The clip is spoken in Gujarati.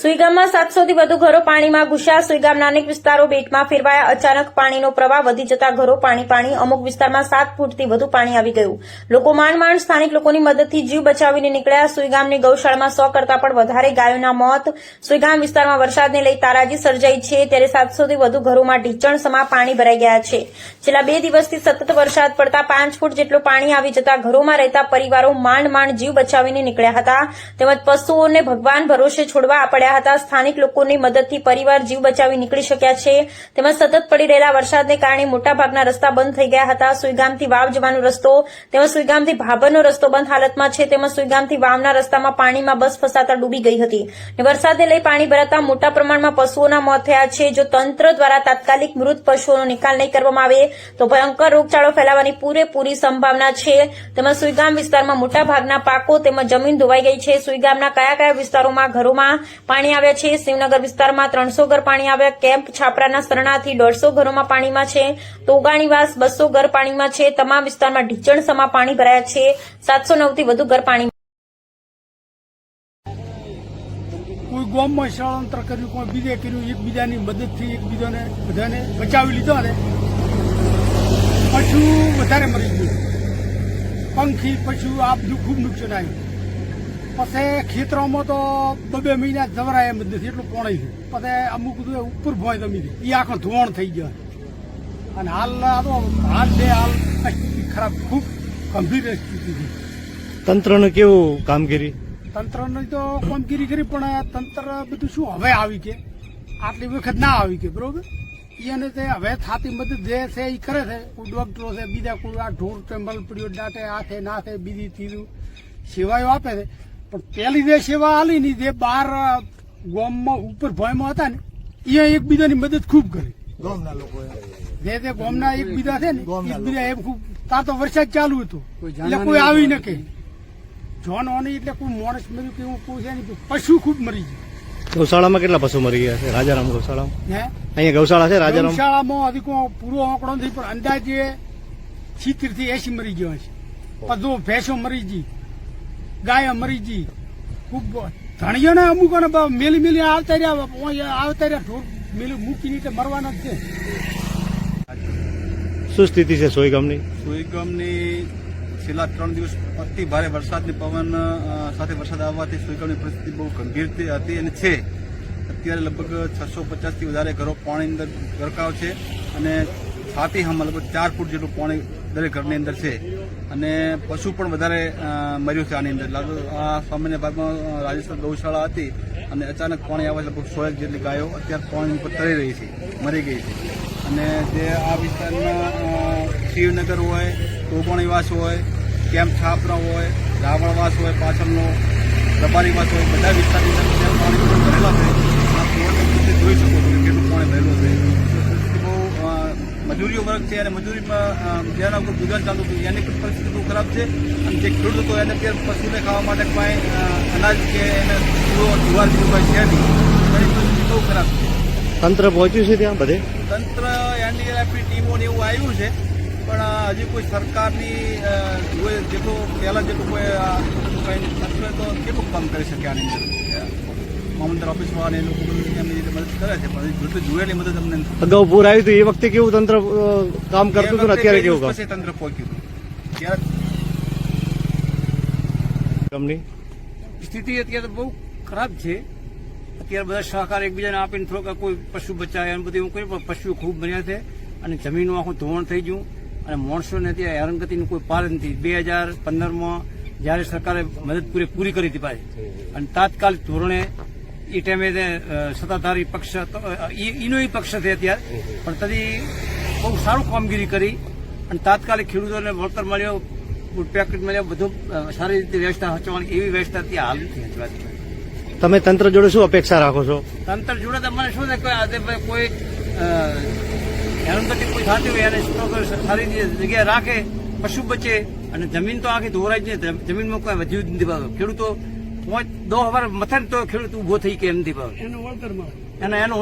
સુઈગામમાં સાતસોથી વધુ ઘરો પાણીમાં ઘૂસ્યા. સુઈગામના અનેક વિસ્તારો બેટમાં ફેરવાયા. અચાનક પાણીનો પ્રવાહ વધી જતા ઘરો પાણી પાણી અમુક વિસ્તારમાં સાત ફૂટથી વધુ પાણી આવી ગયું. લોકો માંડ માંડ સ્થાનિક લોકોની મદદથી જીવ બચાવીને નીકળ્યા. સુઈગામની ગૌશાળામાં સો કરતા પણ વધારે ગાયોના મોત. સુઈગામ વિસ્તારમાં વરસાદને લઈ તારાજી સર્જાઈ છે. ત્યારે સાતસોથી વધુ ઘરોમાં ઢીચણ સમા પાણી ભરાઈ ગયા છે. છેલ્લા બે દિવસથી સતત વરસાદ પડતા પાંચ ફૂટ જેટલું પાણી આવી જતા ઘરોમાં રહેતા પરિવારો માંડ માંડ જીવ બચાવીને નીકળ્યા હતા. તેમજ પશુઓને ભગવાન ભરોસે છોડવા પડ્યા હતા. સ્થાનિક લોકોની મદદથી પરિવાર જીવ બચાવી નીકળી શક્યા છે. તેમજ સતત પડી રહેલા વરસાદને કારણે મોટાભાગના રસ્તા બંધ થઈ ગયા હતા. સુઈગામથી વાવ જવાનો રસ્તો તેમજ સુઈગામથી ભાભરનો રસ્તો બંધ હાલતમાં છે. તેમજ સુઈગામથી વાવના રસ્તામાં પાણીમાં બસ ફસાતા ડૂબી ગઈ હતી. વરસાદને લઈ પાણી ભરાતા મોટા પ્રમાણમાં પશુઓના મોત થયા છે. જો તંત્ર દ્વારા તાત્કાલિક મૃત પશુઓનો નિકાલ નહીં કરવામાં આવે, તો ભયંકર રોગચાળો ફેલાવાની પૂરેપૂરી સંભાવના છે. તેમજ સુઈગામ વિસ્તારમાં મોટાભાગના પાકો તેમજ જમીન ધોવાઈ ગઈ છે. સુઈગામના કયા કયા વિસ્તારોમાં, ઘરોમાં પાણી આવ્યા છે. શિવનગર વિસ્તારમાં ત્રણસો ઘર પાણી આવ્યા. કેમ્પ છાપરાના સરણાથી દોઢસો ઘરોમાં પાણીમાં છે. તોગાણીવાસ બસો ઘર પાણીમાં છે. તમામ વિસ્તારમાં ઢીચણ પાણી ભરાયા છે. સાતસો નવથી વધુ ઘર પાણી કોઈ ગામમાં સ્થળાંતર કર્યું, કોઈ બીજે કર્યું, એકબીજાની મદદથી એકબીજાને બધાને બચાવી લીધો ને, પશુ વધારે મરી ગયું. પંખી, પશુ, આ બધું ખૂબ નુકસાન આવ્યું. પછી ખેતરોમાં તો બે બે મહિના જવરાય એમ જ નથી એટલું પોણાઈ છે. પછી અમુક બધું ઉપર ભોય જમી દે એ આખો ધોવાણ થઈ ગયો. અને હાલ આ તો હાલ છે હાલ ખરાબ ખૂબ ગંભીર સ્થિતિ છે. તંત્રનું કેવું કામગીરી? તંત્રની તો કામગીરી કરી પણ તંત્ર બધું શું હવે આવી કે? આટલી વખત ના આવી કે બરોબર? એને તે હવે થાતી મદદ જે છે એ કરે છે. કોઈ ડોક્ટરો છે બીજા કોઈ આ ઢોર ટેમ્બલ પડ્યો દાંતે આ છે ના છે બીજી ચીજું સેવાઓ આપે છે. પણ પેલી જે સેવા આલી ની જે બાર ગોમમાં ઉપર ભયમાં હતા ને એ એકબીજાની મદદ ખૂબ કરી. ગામના લોકો જે તે ગોમના એકબીજા છે ને એકબીજા એમ ખૂબ તા તો વરસાદ ચાલુ હતો. એટલે કોઈ આવી ન કે જોન ઓની એટલે કોઈ માણસ મર્યું કે હું કોઈ છે નહીં પશુ ખૂબ મરી ગૌશાળામાં કેટલા પશુ મરી ગયા છે? રાજારામ ગૌશાળામાં? ગયું હે? અહીંયા ગૌશાળા છે રાજારામ? ગૌશાળામાં હજી કોઈ પૂરો આંકડો નથી પણ અંદાજે સિત્તેરથી એસી મરી ગયો છે. બધો ભેંસો મરી ગઈ ગાયો મરી ગઈ. ખૂબ ધણીઓ ને અમુક ને બ- મેલી મેલી આવતા રહ્યા ઓય આવતા રહ્યા ઢોર મેલી મૂકીને એટલે મરવાના જ છે. શું સ્થિતિ છે સોઈગામની સોઈગામની છેલ્લા ત્રણ દિવસ અતિ ભારે વરસાદની પવન સાથે વરસાદ આવવાથી સોઈગામની પરિસ્થિતિ બહુ ગંભીર હતી હતી અને છે. અત્યારે લગભગ છસો પચાસથી વધારે ઘરો પાણી અંદર ગરકાવ છે અને છાતી હમ લગભગ ચાર ફૂટ જેટલું પાણી દરેક ઘરની અંદર છે. અને પશુ પણ વધારે મર્યું છે આની અંદર. લગભગ આ સામાન્ય ભાગમાં રાજસ્થાન ગૌશાળા હતી અને અચાનક પાણી આવે લગભગ સો એક જેટલી ગાયો અત્યારે પાણી ઉપર તરી રહી છે, મરી ગઈ છે. અને જે આ વિસ્તારના શિવનગર હોય ટોપણીવાસ હોય કેમ્પ છાપરા હોય, રાવણવાસ હોય, પાછળનો રબારીવાસ હોય, બધા વિસ્તારની અંદર પાણી ભરેલા છે. આ જોઈ શકો છો કેટલું પાણી ભરેલું છે. મજૂરીઓ વર્ગ છે અને મજૂરીમાં જેના ઉપર ગુજરાન ચાલતું હતું એની પરિસ્થિતિ બહુ ખરાબ છે. અને જે ખેડૂત હતો એને અત્યારે પશુને ખાવા માટે કાંઈ અનાજ કે એને જુવાર જેવું કાંઈ છે નહીં. પરિસ્થિતિ બહુ ખરાબ છે. તંત્ર પહોંચ્યું છે ત્યાં બધે? તંત્ર એનડીઆરએફની ટીમો ને એવું આવ્યું છે પણ હજી કોઈ સરકારની જેટલું પહેલાં જેટલું કોઈ કંઈ તંત્ર તો કેટલું કામ કરી શકે આની અંદર? મામલતદાર ઓફિસવાળાને એ લોકો એમની રીતે મદદ કરે છે. પણ જોયેલી મદદ અમને. અગાઉ પૂર આવ્યું હતું એ વખતે કેવું તંત્ર કામ કરતું હતું અત્યારે કેવું કામ? તંત્ર પહોંચ્યું હતું. ત્યારે ગામની સ્થિતિ અત્યારે બહુ ખરાબ છે. અત્યારે બધા સહકાર એકબીજાને આપીને થોડોક કોઈ પશુ બચાવે એમ બધું એવું કર્યું પણ પશુ ખૂબ બન્યા છે અને જમીનનું આખું ધોવાણ થઈ ગયું. અને માણસોને ત્યાં હેરાનગતિનું કોઈ પાર નથી. બે હજાર પંદરમાં જ્યારે સરકારે મદદ પૂરી પૂરી કરી હતી પાછી. અને તાત્કાલિક ધોરણે એ ટાઈમે સત્તાધારી પક્ષ હતો, ઈ- ઈનો પક્ષ છે અત્યારે. પણ તદી બહુ સારું કામગીરી કરી અને તાત્કાલિક ખેડૂતોને વળતર મળ્યો ફૂડ પેકેટ મળ્યો બધું સારી રીતે વ્યવસ્થા હચવાની એવી વ્યવસ્થા ત્યાં હાલ નથી હચવાતી. તમે તંત્ર જોડે શું અપેક્ષા રાખો છો? તંત્ર જોડે તમારે શું છે કે આજે કોઈ અ, હેરાનગતિ કોઈ થતી હોય એને સારી જગ્યાએ રાખે પશુ બચે અને જમીન તો આખી ધોરાઈ જ જમીનમાં કોઈ વધ્યું જ નથી ખેડૂતો પાંચ દો હવાર મથન તો ખેડૂત ઊભો થઈ કે એમ નથી ભાવ. એનો વળતર મળે. અને એનો